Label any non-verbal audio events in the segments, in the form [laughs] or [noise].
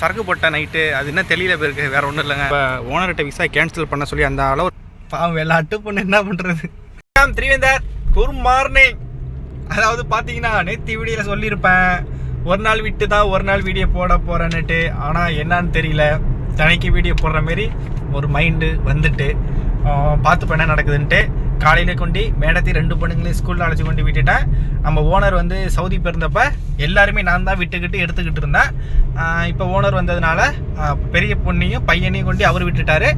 சரக்கு போட்ட நைட்டு அது என்ன தெரியல போயிருக்கு வேற ஒன்றும் இல்லைங்க. இப்போ ஓனர்கிட்ட விசா கேன்சல் பண்ண சொல்லி அந்த அளவு பாவம் வெள்ளாட்டு பொண்ணு என்ன பண்ணுறது திரிவேந்தர் குர் மார்னிங் அதாவது பார்த்தீங்கன்னா நேற்று வீடியோவில் சொல்லியிருப்பேன். ஒரு நாள் விட்டு தான் ஒரு நாள் வீடியோ போட போகிறேன்னுட்டு ஆனால் என்னன்னு தெரியல. தனிக்கு வீடியோ போடுற மாரி ஒரு மைண்டு வந்துட்டு பார்த்துப்பேன் என்ன நடக்குதுன்ட்டு. காலையில் கொண்டு மேடத்தையும் ரெண்டு பொண்ணுங்களையும் ஸ்கூலில் அழைச்சி கொண்டு விட்டுட்டேன் நம்ம ஓனர் வந்து சவுதி பிறந்தப்ப எல்லாருமே நான் தான் விட்டுக்கிட்டு எடுத்துக்கிட்டு இருந்தேன். இப்போ ஓனர் வந்ததுனால பெரிய பொண்ணையும் பையனையும் கொண்டு அவர் விட்டுட்டாரு.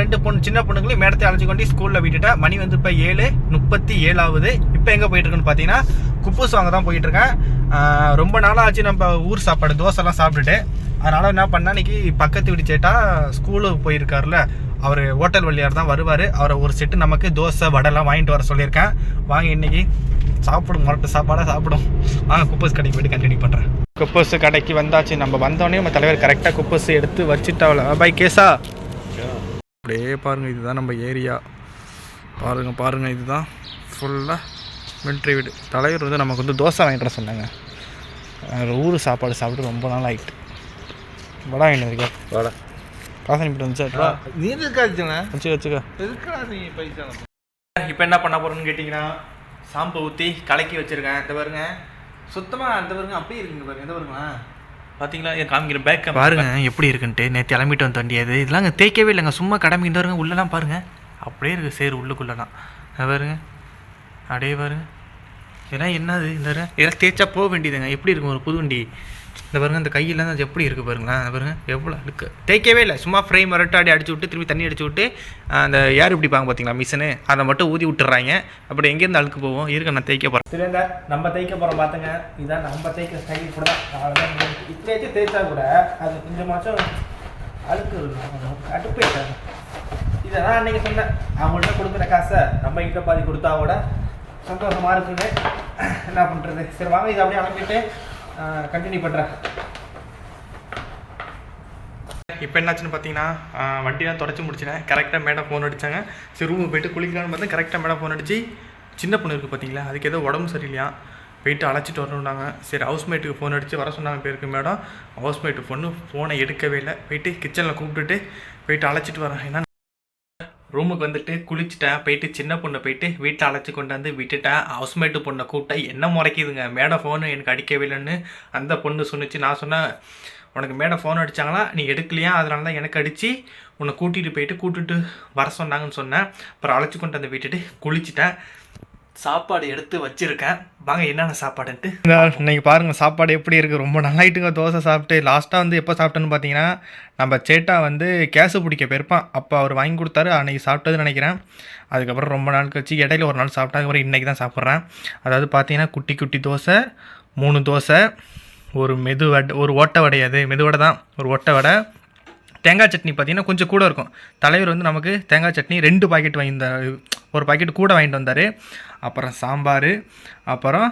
ரெண்டு பொண்ணு சின்ன பொண்ணுங்களையும் மேடத்தை அழைச்சி கொண்டு ஸ்கூலில் விட்டுட்டேன் மணி வந்து இப்போ ஏழு முப்பத்தி ஏழாவது. இப்போ எங்கே போயிட்டுருக்குன்னு பார்த்தீங்கன்னா குப்பூஸ் வாங்க தான் போயிட்டுருக்கேன். ரொம்ப நாளாக ஆச்சு நம்ம ஊர் சாப்பாடு தோசைலாம் சாப்பிட்டுட்டு. அதனால் என்ன பண்ண அன்றைக்கி பக்கத்து வீடு சேட்டா ஸ்கூலுக்கு போயிருக்காருல அவர் ஹோட்டல் வழியார் தான் வருவார். அவரை ஒரு செட்டு நமக்கு தோசை வடைலாம் வாங்கிட்டு வர சொல்லியிருக்கேன். வாங்க இன்னைக்கு சாப்பிடும் முரட்டு சாப்பாடாக சாப்பிடும். வாங்க குப்பஸ் கடைக்கு போயிட்டு கண்டினியூ பண்ணுறேன் குப்பஸ் கடைக்கு வந்தாச்சு. நம்ம வந்தோடனே நம்ம தலைவர் கரெக்டாக குப்பஸ் எடுத்து வச்சுட்டாவில். பாய் கேசா? அப்படியே பாருங்கள் இதுதான் நம்ம ஏரியா. பாருங்கள் பாருங்கள் இதுதான் ஃபுல்லாக மிலிட்ரி வீடு. தலைவர் வந்து நமக்கு வந்து தோசை வாங்கிட்டு வர சொன்னாங்க. ஊர் சாப்பாடு சாப்பிட்டு ரொம்ப நாள் ஆகிட்டு வடா என்ன இருக்கா? வாடா. காசு அனுப்பிட்டு வந்துச்சா நீ இருக்காச்சுண்ணா வச்சு வச்சுக்க. எதுக்குடா நீ பைசா இப்போ என்ன பண்ண போகிறோன்னு கேட்டிங்கன்னா சாம்பு ஊற்றி கலக்கி வச்சுருக்கேன். இந்த பாருங்க. சுத்தமாக அந்த பாருங்க அப்படியே இருக்குங்க பாருங்க. இந்த பாருங்களா? பாத்தீங்களா? என் காமிக்கிற பேக் பாருங்க எப்படி இருக்குன்ட்டு. நேற்று கிளம்பிட்டு வந்து வண்டியாது இதெல்லாம் அங்கே தேய்க்கவே இல்லைங்க. சும்மா கடமை இந்த வருங்க உள்ளலாம் பாருங்க. அப்படியே இருக்குது சேரு உள்ளுக்குள்ளலாம் அது பாருங்க. அப்படியே பாருங்க. இதெல்லாம் என்னது? இந்த இதெல்லாம் தேய்ச்சா போக வேண்டியதுங்க. எப்படி இருக்கும் ஒரு புது வண்டி? இந்த பாருங்க இந்த கையில் அது எப்படி இருக்குது பாருங்களேன் அந்த பாருங்கள் எவ்வளோ அழுக்கு. தேய்க்கவே இல்லை சும்மா ஃப்ரை மரட்டாடி அடிச்சு விட்டு திருப்பி தண்ணி அடிச்சு விட்டு அந்த ஏர் பிடிப்பாங்க பார்த்தீங்களா மிஷினு அதை மட்டும் ஊதி விட்டுறாங்க. அப்படி எங்கேருந்து அழுக்கு போவோம் இருக்க நான் தேய்க்க போகிறேன் சிலிண்டர் நம்ம தேய்க்க போகிறோம் பார்த்துங்க இதான் நம்ம தேய்க்க ஸ்டைல் கூட தான். இப்படியாச்சும் தேய்ச்சா கூட அது கொஞ்சமாச்சும் அழுக்கு இருக்கும் இதை இதெல்லாம் அன்றைக்கி சொன்னேன். அவங்கள்ட்ட கொடுக்குற காசை நம்ம கிட்ட பாதி கொடுத்தா கூட சந்தோஷமாக இருக்குது என்ன பண்ணுறது சரி வாங்க இதை அப்படியே அனுப்பிட்டு கண்டினியூ பண்ணுறேன் இப்போ என்னாச்சுன்னு பார்த்தீங்கன்னா வண்டிலாம் தொடச்சி முடிச்சினேன் கரெக்டாக மேடம் ஃபோன் அடித்தாங்க சரி ரூமுக்கு போயிட்டு குளிக்கலான்னு பார்த்தா கரெக்டாக மேடம் ஃபோன் அடிச்சு சின்ன பொண்ணு இருக்குது பார்த்தீங்களா அதுக்கு ஏதோ உடம்பு சரியில்லையா போயிட்டு அழைச்சிட்டு வரணுன்னாங்க சரி ஹவுஸ்மேட்டுக்கு ஃபோன் அடித்து வர சொன்னாங்க பேருக்கு மேடம். ஹவுஸ்மேட்டு பொண்ணு ஃபோனை எடுக்கவே இல்லை. போயிட்டு கிச்சனில் கூப்பிட்டுட்டு போயிட்டு அழைச்சிட்டு வரேன். ஏன்னா ரூமுக்கு வந்துட்டு குளிச்சுட்டேன் போயிட்டு சின்ன பொண்ணை போயிட்டு வீட்டில் அழைச்சி கொண்டு வந்து விட்டுட்டேன். ஹவுஸ்மேட்டு பொண்ணை கூப்பிட்டா என்ன முறைக்குதுங்க? மேடம் ஃபோனு எனக்கு அடிக்கவே இல்லைன்னு அந்த பொண்ணு சொன்னுச்சு. நான் சொன்னேன் உனக்கு மேடம் ஃபோன் அடித்தாங்களா நீ எடுக்கலையா? அதனால தான் எனக்கு அடித்து உன்னை கூட்டிகிட்டு போயிட்டு கூட்டிகிட்டு வர சொன்னாங்கன்னு சொன்னேன். அப்புறம் அழைச்சி கொண்டு வந்து விட்டுட்டு குளிச்சுட்டேன். சாப்பாடு எடுத்து வச்சிருக்கேன். வாங்க என்னென்ன சாப்பாடுன்ட்டு. இன்னைக்கு பாருங்கள் சாப்பாடு எப்படி இருக்குது ரொம்ப நல்லாயிட்டுங்க தோசை சாப்பிட்டு. லாஸ்ட்டாக வந்து எப்போ சாப்பிட்டேன்னு பார்த்தீங்கன்னா நம்ம சேட்டா வந்து கேஸு பிடிக்க போயிருப்பான். அப்போ அவர் வாங்கி கொடுத்தாரு அன்றைக்கி சாப்பிட்டதுன்னு நினைக்கிறேன். அதுக்கப்புறம் ரொம்ப நாள் கழிச்சு இடையில ஒரு நாள் சாப்பிட்டா அதுக்கப்புறம் இன்றைக்கி தான் சாப்பிட்றேன். அதாவது பார்த்தீங்கன்னா குட்டி குட்டி தோசை மூணு தோசை ஒரு மெது வடை ஒரு ஓட்டை வடை அது. மெது வடை தான். ஒரு ஓட்டை வடை. தேங்காய் சட்னி பார்த்தீங்கன்னா கொஞ்சம் கூட இருக்கும். தலைவர் வந்து நமக்கு தேங்காய் சட்னி ரெண்டு பாக்கெட் வாங்கியிருந்தார் ஒரு பாக்கெட் கூட வாங்கிட்டு வந்தார். அப்புறம் சாம்பார் அப்புறம்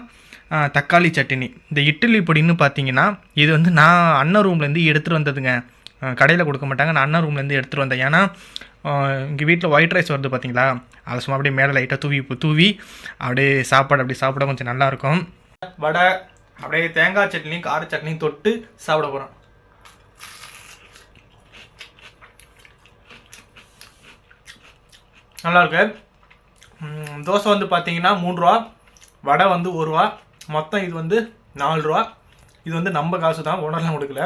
தக்காளி சட்னி இந்த இட்லி பொடின்னு பார்த்தீங்கன்னா இது வந்து நான் அண்ணன் ரூம்லேருந்து எடுத்துகிட்டு வந்ததுங்க. கடையில் கொடுக்க மாட்டாங்க. நான் அண்ணன் ரூம்லேருந்து எடுத்துகிட்டு வந்தேன். ஏன்னா இங்கே வீட்டில் ஒயிட் ரைஸ் வருது பார்த்தீங்களா அதை சும்மா அப்படியே மேலே லைட்டாக தூவி தூவி அப்படியே சாப்பாடு அப்படி சாப்பிட கொஞ்சம் நல்லாயிருக்கும் வடை அப்படியே தேங்காய் சட்னியும் கார சட்னியும் தொட்டு சாப்பிட போகிறோம் நல்லாயிருக்கு தோசை வந்து பார்த்தீங்கன்னா மூணு ரூபா வடை வந்து ஒரு ரூபா மொத்தம் இது வந்து நாலு ரூபா. இது வந்து நம்ம காசு தான் ஓனர்லாம் கொடுக்கல.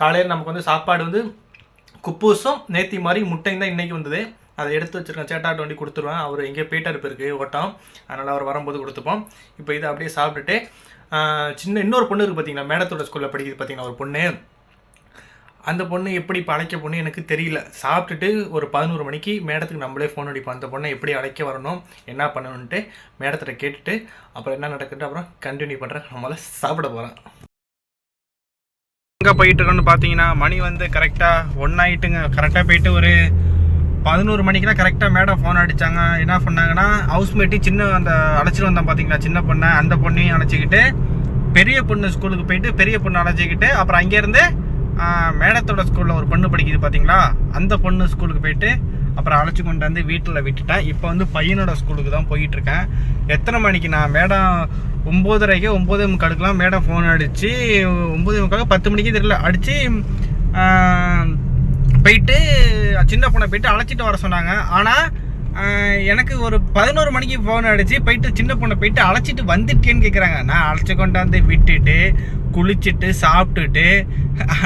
காலையில் நமக்கு வந்து சாப்பாடு வந்து குப்பூசும் நேத்தி மாதிரி முட்டையும் தான் இன்றைக்கி வந்தது. அதை எடுத்து வச்சிருக்கேன் சேட்டாட்டு வண்டி கொடுத்துருவேன். அவர் எங்கேயோ போயிட்டார் இருக்கு ஓட்டம். அதனால் அவர் வரும்போது கொடுத்துப்போம். இப்போ இதை அப்படியே சாப்பிட்டுட்டு சின்ன இன்னொரு பொண்ணு இருக்குது பார்த்தீங்கன்னா மேடத்தோட ஸ்கூலில் படிக்கிறது பார்த்தீங்கன்னா ஒரு பொண்ணு. அந்த பொண்ணு எப்படி இப்போ அழைக்க போகணும் எனக்கு தெரியல. சாப்பிட்டுட்டு ஒரு பதினோரு மணிக்கு மேடத்துக்கு நம்மளே ஃபோன் அடிப்போம். அந்த பொண்ணை எப்படி அழைக்க வரணும் என்ன பண்ணணுன்ட்டு மேடத்திட்ட கேட்டுட்டு அப்புறம் என்ன நடக்குது அப்புறம் கண்டினியூ பண்ணுறேன் நம்மளால் சாப்பிட போகிறேன் எங்கே போயிட்டு இருக்கோன்னு பார்த்தீங்கன்னா மணி வந்து கரெக்டாக ஒன் ஆகிட்டுங்க கரெக்டாக போயிட்டு ஒரு பதினோரு மணிக்கெலாம் கரெக்டாக மேடம் ஃபோன் அடித்தாங்க என்ன பண்ணாங்கன்னா ஹவுஸ்மேட்டு சின்ன அந்த அழைச்சிட்டு வந்தோம் பார்த்தீங்களா சின்ன பொண்ணை. அந்த பொண்ணையும் அழைச்சிக்கிட்டு பெரிய பொண்ணு ஸ்கூலுக்கு போயிட்டு பெரிய பொண்ணு அழைச்சிக்கிட்டு அப்புறம் அங்கேருந்து மேடத்தோட ஸ்கூலில் ஒரு பொண்ணு படிக்குது பார்த்தீங்களா அந்த பொண்ணு ஸ்கூலுக்கு போயிட்டு அப்புறம் அழைச்சி கொண்டு வந்து வீட்டில் விட்டுட்டேன். இப்போ வந்து பையனோட ஸ்கூலுக்கு தான் போயிட்டுருக்கேன். எத்தனை மணிக்கு நான் மேடம் ஒம்போதரைக்கு ஒம்பதே முக்காலுக்குலாம் மேடம் ஃபோன் அடித்து ஒம்பது முக்கால் பத்து மணிக்கு தெரியல. அடித்து போயிட்டு சின்ன பொண்ணை போயிட்டு அழைச்சிட்டு வர சொன்னாங்க. ஆனால் எனக்கு ஒரு பதினோரு மணிக்கு ஃபோன் அடிச்சு போயிட்டு சின்ன பொண்ணை போயிட்டு அழைச்சிட்டு வந்துட்டேன்னு கேட்குறாங்க நான் அழைச்சி கொண்டாந்து விட்டுட்டு குளிச்சுட்டு சாப்பிட்டுட்டு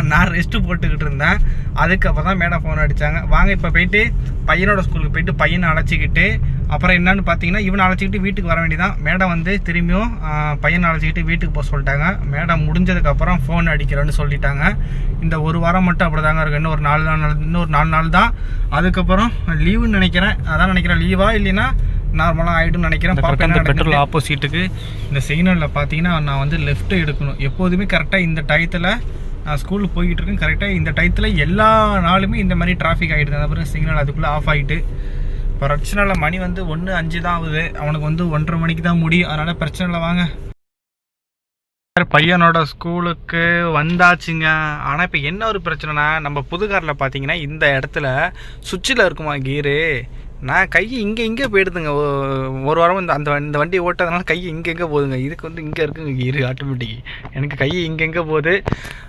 நான் ரெஸ்ட்டு போட்டுக்கிட்டு இருந்தேன். அதுக்கப்புறம் தான் மேடம் ஃபோன் அடித்தாங்க வாங்க இப்போ போயிட்டு பையனோட ஸ்கூலுக்கு போயிட்டு பையனை அழைச்சிக்கிட்டு அப்புறம் என்னன்னு பார்த்தீங்கன்னா இவனை அழைச்சிக்கிட்டு வீட்டுக்கு வர வேண்டியதான் மேடம் வந்து திரும்பியும் பையனை அழைச்சிக்கிட்டு வீட்டுக்கு போக சொல்லிட்டாங்க. மேடம் முடிஞ்சதுக்கப்புறம் ஃபோன் அடிக்கிறேன்னு சொல்லிட்டாங்க. இந்த ஒரு வாரம் மட்டும் அப்படி தாங்க இருக்கு. இன்னும் ஒரு நாலு நாள் இன்னொரு நாலு நாள் தான். அதுக்கப்புறம் லீவுன்னு நினைக்கிறேன். அதான் நினைக்கிறேன். லீவா இல்லைன்னா நார்மலாக ஆகிடும்னு நினைக்கிறேன். என்ன பெட்ரோல். ஆப்போசிட்டுக்கு இந்த சிக்னலில் பார்த்தீங்கன்னா நான் வந்து லெஃப்ட் எடுக்கணும். எப்போதுமே கரெக்டாக இந்த டயத்தில் நான் ஸ்கூலுக்கு போய்கிட்டு இருக்கேன். கரெக்டாக இந்த டயத்தில் எல்லா நாளுமே இந்த மாதிரி டிராஃபிக் ஆகிடுது அப்புறம் சிக்னல் அதுக்குள்ளே ஆஃப் ஆகிட்டு பிரச்சனை இல்லை மணி வந்து ஒன்று அஞ்சு தான் ஆகுது. அவனுக்கு வந்து ஒன்றரை மணிக்கு தான் முடியும். அதனால் பிரச்சனை இல்லை வாங்க. பையனோட ஸ்கூலுக்கு வந்தாச்சுங்க. ஆனால் இப்போ என்ன ஒரு பிரச்சனைனா நம்ம புது காரில் பார்த்தீங்கன்னா இந்த இடத்துல சுவிட்சில் இருக்குமா கீரு நான் கை இங்கே இங்கே போயிடுதுங்க. ஒ- ஒரு வாரம் இந்த அந்த இந்த வண்டி ஓட்டதுனால கை இங்கே எங்கே போகுதுங்க. இதுக்கு வந்து இங்கே இருக்குங்க. இரு ஆட்டோமேட்டிக் எனக்கு கை இங்கே எங்கே போகுது.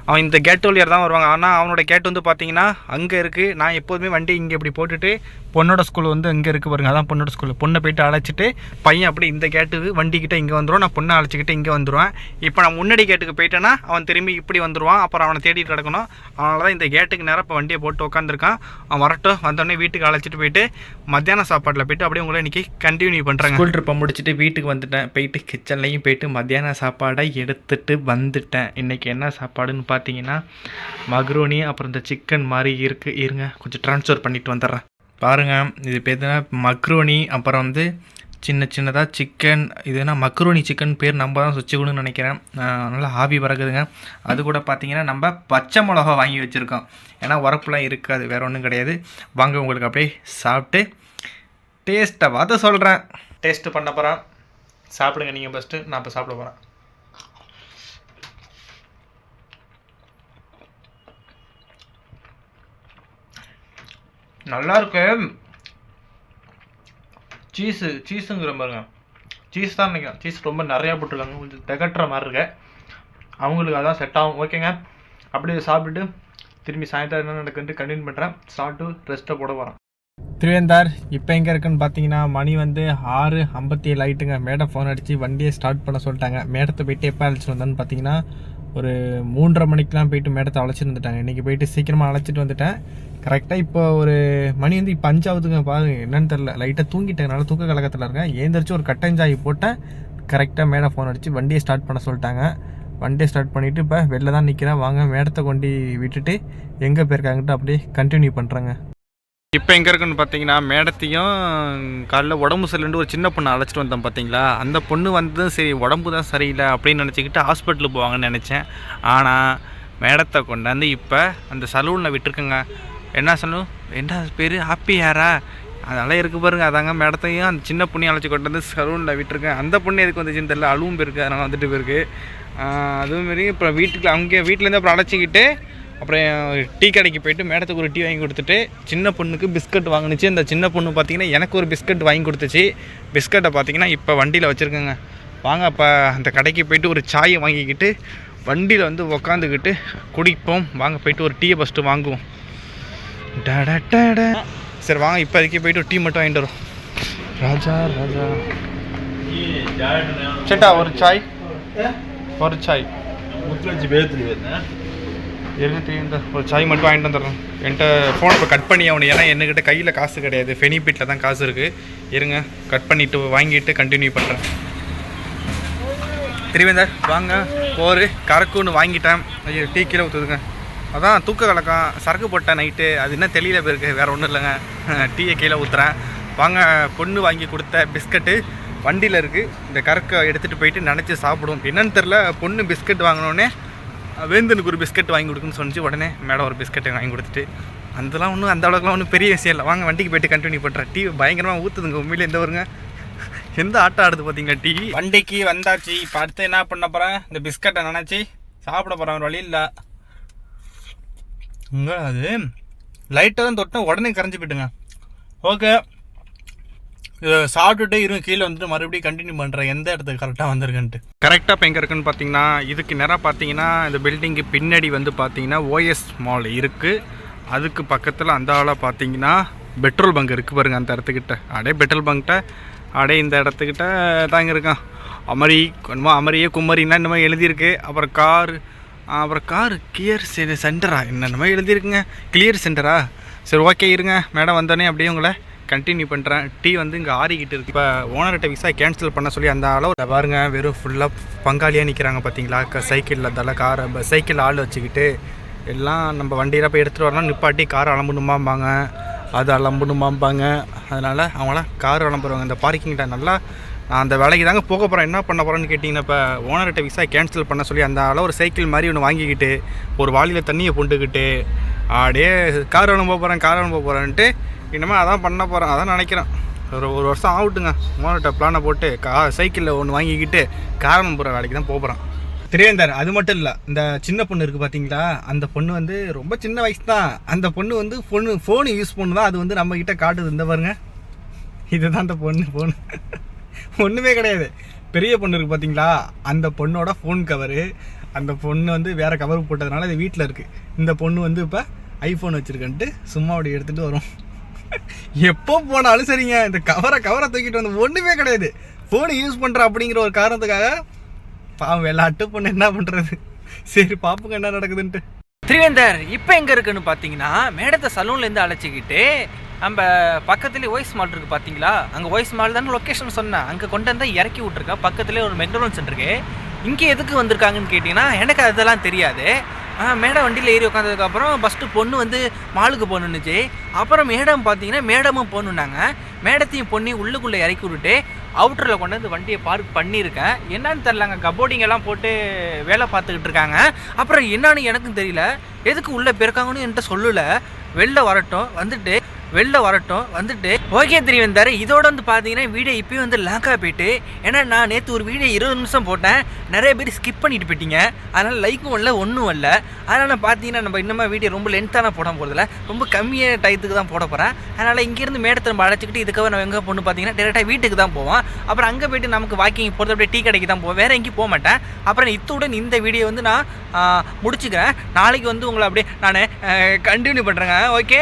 அவன் இந்த கேட் வழியாக தான் வருவாங்க. ஆனால் அவனோட கேட் வந்து பார்த்தீங்கன்னா அங்கே இருக்குது நான் எப்போதுமே வண்டி இங்கே இப்படி போட்டுட்டு பொண்ணோட ஸ்கூல் வந்து இங்கே இருக்குது பாருங்க. அதான் பொண்ணோட ஸ்கூல் பொண்ணை போயிட்டு அழைச்சிட்டு பையன் அப்படி இந்த கேட்டுக்கு வண்டிக்கிட்ட இங்கே வந்துடும் நான் பொண்ணை அழைச்சிக்கிட்டு இங்கே வந்துடுவேன் இப்போ நான் முன்னாடி கேட்டுக்கு போயிட்டேன்னா அவன் திரும்பி இப்படி வந்துடுவான் அப்புறம் அவனை தேடிட்டு கிடக்கணும் அதனால தான் இந்த கேட்டுக்கு நேரம் இப்போ வண்டியை போட்டு உட்காந்துருக்கான் அவன் வரட்டும். வந்தோடனே வீட்டுக்கு அழைச்சிட்டு போயிட்டு மத்தியான சாப்பாட்டில் போயிட்டு அப்படியே உங்களை இன்றைக்கி கண்டினியூ பண்ணுறாங்க ஸ்கூல் ட்ரிப்பை முடிச்சுட்டு வீட்டுக்கு வந்துட்டேன். போயிட்டு கிச்சன்லேயும் போயிட்டு மத்தியான சாப்பாடை எடுத்துட்டு வந்துட்டேன். இன்றைக்கி என்ன சாப்பாடுன்னு பார்த்தீங்கன்னா மக்ரோனி அப்புறம் இந்த சிக்கன் மாதிரி இருக்குது இருங்க கொஞ்சம் ட்ரான்ஸ்ஃபர் பண்ணிட்டு வந்துடுறேன். பாருங்கள் இது பேர் மக்ரோனி அப்புறம் வந்து சின்ன சின்னதாக சிக்கன் இது என்ன மக்ரோனி சிக்கன் பேர் நம்ம தான் வச்சுக்கணும்னு நினைக்கிறேன். நல்லா ஆவி பறக்குதுங்க. அது கூட பார்த்தீங்கன்னா நம்ம பச்சை மிளகா வாங்கி வச்சுருக்கோம். ஏன்னா உரப்புலாம் இருக்காது வேறு ஒன்றும் கிடையாது. வாங்க உங்களுக்கு அப்படியே சாப்பிட்டு டேஸ்ட்டை பார்த்து சொல்கிறேன் டேஸ்ட்டு பண்ண போகிறேன் சாப்பிடுங்க நீங்கள் ஃபஸ்ட்டு நான் இப்போ சாப்பிட போகிறேன் நல்லா இருக்கு. சீஸு சீஸுங்கிற பாருங்க. சீஸ் தான் நினைக்கிறேன். சீஸ் ரொம்ப நிறையா போட்டிருக்காங்க. கொஞ்சம் திகட்டுற மாதிரி இருக்கு. அவங்களுக்கு அதான் செட் ஆகும். ஓகேங்க அப்படியே சாப்பிட்டுட்டு திரும்பி சாயந்தரம் என்ன நடக்குன்ட்டு கண்டினியூ பண்ணுறேன் சாப்பிட்டு ரெஸ்ட்டை போட போகிறேன் திருவேந்தார் இப்போ எங்கே இருக்குன்னு பார்த்தீங்கன்னா மணி வந்து ஆறு ஐம்பத்தி ஏழு ஆகிட்டுங்க மேடம் ஃபோன் அடித்து வண்டியை ஸ்டார்ட் பண்ண சொல்லிட்டாங்க. மேடத்தை போயிட்டு எப்போ அழைச்சிட்டு வந்தேன்னு பார்த்தீங்கன்னா ஒரு மூன்றரை மணிக்கெலாம் போயிட்டு மேடத்தை அழைச்சிட்டு வந்துட்டாங்க. இன்றைக்கி போயிட்டு சீக்கிரமாக அழைச்சிட்டு வந்துட்டேன். கரெக்டாக இப்போ ஒரு மணி வந்து இப்போ அஞ்சாவதுங்க பாருங்க என்னன்னு தெரில லைட்டாக தூங்கிட்டேன். தூக்க கழகத்தில் இருக்கேன். ஏந்திரிச்சு ஒரு கட்டஞ்சாயி போட்டேன் கரெக்டாக மேடம் ஃபோன் அடித்து வண்டியை ஸ்டார்ட் பண்ண சொல்லிட்டாங்க. வண்டியை ஸ்டார்ட் பண்ணிவிட்டு இப்போ வெளில தான் நிற்கிறேன் வாங்க மேடத்தை கொண்டு விட்டுட்டு எங்கே போயிருக்காங்கட்டு அப்படியே கண்டினியூ பண்ணுறேங்க இப்போ எங்கே இருக்குன்னு பார்த்தீங்கன்னா மேடத்தையும் காலைல உடம்பு சரியில்லைன்னு ஒரு சின்ன பொண்ணை அழைச்சிட்டு வந்தேன் பார்த்தீங்களா? அந்த பொண்ணு வந்து சரி உடம்பு தான் சரியில்லை அப்படின்னு நினச்சிக்கிட்டு ஹாஸ்பிட்டலுக்கு போவாங்கன்னு நினச்சேன். ஆனால் மேடத்தை கொண்டாந்து இப்போ அந்த சலூனில் விட்டுருக்குங்க. என்ன சலூன் என்ன பேர்? ஹாப்பி யாரா அதெல்லாம் இருக்கு பாருங்க அதாங்க மேடத்தையும் அந்த சின்ன பொண்ணையும் அழைச்சி கொண்டு வந்து சலூனில் விட்டுருக்கேன். அந்த பொண்ணு எதுக்கு வந்துச்சுன்னு தெரியல அழுவும் போயிருக்கு அதனால் வந்துட்டு போயிருக்கு. அதுவும் மாரி இப்போ வீட்டுக்கு அங்கே வீட்டிலேருந்து அப்புறம் அழைச்சிக்கிட்டு அப்புறம் டீ கடைக்கு போயிட்டு மேடத்துக்கு ஒரு டீ வாங்கி கொடுத்துட்டு சின்ன பொண்ணுக்கு பிஸ்கட் வாங்கினுச்சு. இந்த சின்ன பொண்ணு பார்த்தீங்கன்னா எனக்கு ஒரு பிஸ்கட் வாங்கி கொடுத்துச்சு. பிஸ்கட்டை பார்த்தீங்கன்னா இப்போ வண்டியில் வச்சுருக்கேங்க. வாங்க அப்போ அந்த கடைக்கு போயிட்டு ஒரு சாயை வாங்கிக்கிட்டு வண்டியில் வந்து உக்காந்துக்கிட்டு குடிப்போம். வாங்க போயிட்டு ஒரு டீயை ஃபஸ்ட்டு வாங்குவோம். சரி வாங்க இப்போதைக்கு போயிட்டு ஒரு டீ மட்டும் வாங்கிட்டு வரோம் ராஜா ராஜா. சேட்டா ஒரு சாய். ஒரு சாய். முத்துலட்சி பேத்துல இந்த ஒரு சாய் மட்டும் வாங்கிட்டு வந்துடுறேன். என்கிட்ட ஃபோனை இப்போ கட் பண்ணி அவனு. ஏன்னா என்கிட்ட கையில் காசு கிடையாது. ஃபெனிபிட்டில் தான் காசு இருக்குது இருங்க கட் பண்ணிவிட்டு வாங்கிட்டு கண்டினியூ பண்ணுறேன் திருவேந்தர் வாங்க. போர் கறக்குன்னு வாங்கிட்டேன். ஐயோ டீ கீழே ஊற்றுதுங்க அதான் தூக்க கலக்கம். சரக்கு போட்டேன் நைட்டு. அது என்ன தெளியில போயிருக்கு? வேறு ஒன்றும் இல்லைங்க. [laughs] டீயை கீழே ஊற்றுறேன் வாங்க பொண்ணு வாங்கி கொடுத்த பிஸ்கட்டு வண்டியில் இருக்குது இந்த கறக்கை எடுத்துகிட்டு போயிட்டு நினச்சி சாப்பிடுவோம். என்னன்னு தெரில பொண்ணு பிஸ்கட் வாங்கினோடனே வேந்தனுக்கு ஒரு பிஸ்கட் வாங்கி கொடுக்குன்னு சொன்னிச்சு உடனே மேடம் ஒரு பிஸ்கட்டை வாங்கி கொடுத்துட்டு அதெல்லாம் ஒன்றும் அந்த அளவுக்குலாம் ஒன்றும் பெரிய விஷயம் இல்லை. வாங்க வண்டிக்கு போய்ட்டு கண்டினியூ பண்ணுறேன் டீ பயங்கரமாக ஊற்றுதுங்க உண்மையிலே எந்த வருங்க [laughs] எந்த ஆட்டம் ஆடுது பார்த்தீங்க டீ? வண்டிக்கு வந்தாச்சு. இப்போ அடுத்து என்ன பண்ண போகிறேன் இந்த பிஸ்கட்டை நினச்சி சாப்பிட போகிறேன் ஒரு வழி இல்லை. அது லைட்டாக தான் தொட்டேன் உடனே கரைஞ்சி போயிட்டுங்க ஓகே இதை சாப்பிட்டுட்டு இருக்கும் கீழே வந்துட்டு மறுபடியும் கண்டினியூ பண்ணுறேன் எந்த இடத்துக்கு கரெக்டாக வந்திருக்குன்ட்டு. கரெக்டாக இப்போ எங்கே இருக்குன்னு பார்த்தீங்கன்னா இதுக்கு நேராக பார்த்தீங்கன்னா இந்த பில்டிங்கு பின்னாடி வந்து பார்த்தீங்கன்னா ஓஎஸ் மால் இருக்குது அதுக்கு பக்கத்தில் அந்த ஆளாக பார்த்தீங்கன்னா பெட்ரோல் பங்க் இருக்குது பாருங்கள் அந்த இடத்துக்கிட்ட. அப்படியே பெட்ரோல் பங்க்கிட்ட அப்படியே இந்த இடத்துக்கிட்ட தாங்க இருக்கான். அமரி என்னமோ அமரியே குமரின்னா என்னமோ எழுதியிருக்கு. அப்புறம் கார் அப்புறம் கார் கிளியர் சென்டரா என்னென்னமோ எழுதியிருக்குங்க. கிளியர் சென்டரா சரி ஓகே இருங்க. மேடம் வந்தோடனே அப்படியே உங்களை கண்டினியூ பண்ணுறேன் டீ வந்து இங்கே ஆறிக்கிட்டு இருக்கு. இப்போ ஓனர்கிட்ட விசா கேன்சல் பண்ண சொல்லி அந்த அளவு பாருங்கள் பாருங்க வெறும் ஃபுல்லாக பங்காளியாக நிற்கிறாங்க பார்த்தீங்களா சைக்கிளில் அதெல்லாம் காரை சைக்கிள் ஆள் வச்சுக்கிட்டு எல்லாம் நம்ம வண்டியில் போய் எடுத்துகிட்டு வரலாம் நிப்பாட்டி கார் அலம்பணுமாம்பாங்க. அது அலம்பணுமாம்பாங்க. அதனால் அவங்களாம் கார் அலம்புறவங்க. இந்த பார்க்கிங்கிட்ட நல்லா நான் அந்த வேலைக்கு தாங்க போக போகிறேன் என்ன பண்ண போகிறேன்னு கேட்டிங்கன்னா இப்போ ஓனர்கிட்ட விசா கேன்சல் பண்ண சொல்லி அந்த அளவு ஒரு சைக்கிள் மாதிரி ஒன்று வாங்கிக்கிட்டு ஒரு வாளியில் தண்ணியை பொண்டுக்கிட்டு அப்படியே கார் அனுப்ப போகிறேன் கார் அனுப்ப போகிறேன்ட்டு இனிமேல் அதான் பண்ண போகிறேன் அதான் நினைக்கிறேன். ஒரு ஒரு வருஷம் ஆகட்டுங்க. ஓனர்கிட்ட பிளானை போட்டு கா சைக்கிளில் ஒன்று வாங்கிக்கிட்டு காரணம் போகிற வேலைக்கு தான் போகிறேன் திரியந்தர் அது மட்டும் இல்லை இந்த சின்ன பொண்ணு இருக்குது பார்த்தீங்களா அந்த பொண்ணு வந்து ரொம்ப சின்ன வயசு தான். அந்த பொண்ணு வந்து பொண்ணு ஃபோனு யூஸ் பண்ணு தான் அது வந்து நம்மக்கிட்ட காட்டுது. இந்த பாருங்க. இதுதான் அந்த பொண்ணு ஃபோனு ஒன்றுமே கிடையாது. பெரிய பொண்ணு இருக்குது பார்த்தீங்களா அந்த பொண்ணோட ஃபோன் கவரு அந்த பொண்ணு வந்து வேறு கவர் போட்டதுனால இது வீட்டில் இருக்குது இந்த பொண்ணு வந்து இப்போ ஐஃபோன் வச்சுருக்கன்ட்டு சும்மா அப்படி எடுத்துகிட்டு வரும். எப்போ போனாலும் சரிங்க. இந்த கவரை கவரை தூக்கிட்டு வந்து ஒன்றுமே கிடையாது. ஃபோனை யூஸ் பண்ணுற அப்படிங்கிற ஒரு காரணத்துக்காக பாவம் விளாட்டு பொண்ணு என்ன பண்ணுறது சரி பாப்புங்க என்ன நடக்குதுன்ட்டு. திரிவேந்தர் இப்போ எங்கே இருக்குன்னு பார்த்தீங்கன்னா மேடத்தை சலூன்லேருந்து அழைச்சிக்கிட்டு நம்ம பக்கத்துலேயே வாய்ஸ் மால் இருக்குது பார்த்தீங்களா அங்கே வாய்ஸ் மால் தானே லொக்கேஷன் சொன்னேன். அங்கே கொண்டு வந்தால் இறக்கி விட்ருக்கா பக்கத்துலேயே ஒரு மெக்டோனல்ஸ் இருக்கு. இங்கே எதுக்கு வந்திருக்காங்கன்னு கேட்டிங்கன்னா எனக்கு அதெல்லாம் தெரியாது. மேடம் வண்டியில் ஏறி உட்காந்ததுக்கப்புறம் ஃபஸ்ட்டு பொண்ணு வந்து மாலுக்கு போகணுன்னுச்சு அப்புறம் மேடம் பார்த்தீங்கன்னா மேடமும் போகணுன்னாங்க மேடத்தையும் பொண்ணையும் உள்ளுக்குள்ளே இறக்கி விட்டுட்டு அவுட்டரில் கொண்டு வந்து வண்டியை பார்க் பண்ணியிருக்கேன். என்னன்னு தெரிலங்க கபோர்டிங்கெல்லாம் போட்டு வேலை பார்த்துக்கிட்டு இருக்காங்க. அப்புறம் என்னன்னு எனக்கும் தெரியல. எதுக்கு உள்ளே போயிருக்காங்கன்னு என்கிட்ட சொல்லலை. வெளில வரட்டும். வந்துட்டு வெளில வரட்டும். வந்துட்டு ஓகே தெரியும் இதோட வந்து பார்த்தீங்கன்னா வீடியோ இப்போயும் வந்து லாங்காக போயிட்டு ஏன்னா நான் நேற்று ஒரு வீடியோ இருபது நிமிஷம் போட்டேன். நிறைய பேர் ஸ்கிப் பண்ணிட்டு போயிட்டீங்க. அதனால் லைக்கும் வரல ஒன்றும் இல்லை. அதனால் பார்த்தீங்கன்னா நம்ம இன்னமும் வீடியோ ரொம்ப லென்த்தான போட போகிறதில்ல ரொம்ப கம்மியான டயத்துக்கு தான் போட போகிறேன் அதனால் இங்கேருந்து மேடத்தை நம்ம அழைச்சிக்கிட்டு இதுக்கப்புறம் நம்ம எங்கே பொண்ணு பார்த்தீங்கன்னா டேரெக்டாக வீட்டுக்கு தான் போவோம். அப்புறம் அங்கே போயிட்டு நமக்கு வாக்கிங் போகிறது அப்படியே டீ கடைக்கு தான் போவோம். வேறு எங்கேயும் போக மாட்டேன். அப்புறம் இத்துடன் இந்த வீடியோ வந்து நான் முடிச்சுக்கிறேன். நாளைக்கு வந்து உங்களை அப்படியே நான் கண்டினியூ பண்ணுறேங்க ஓகே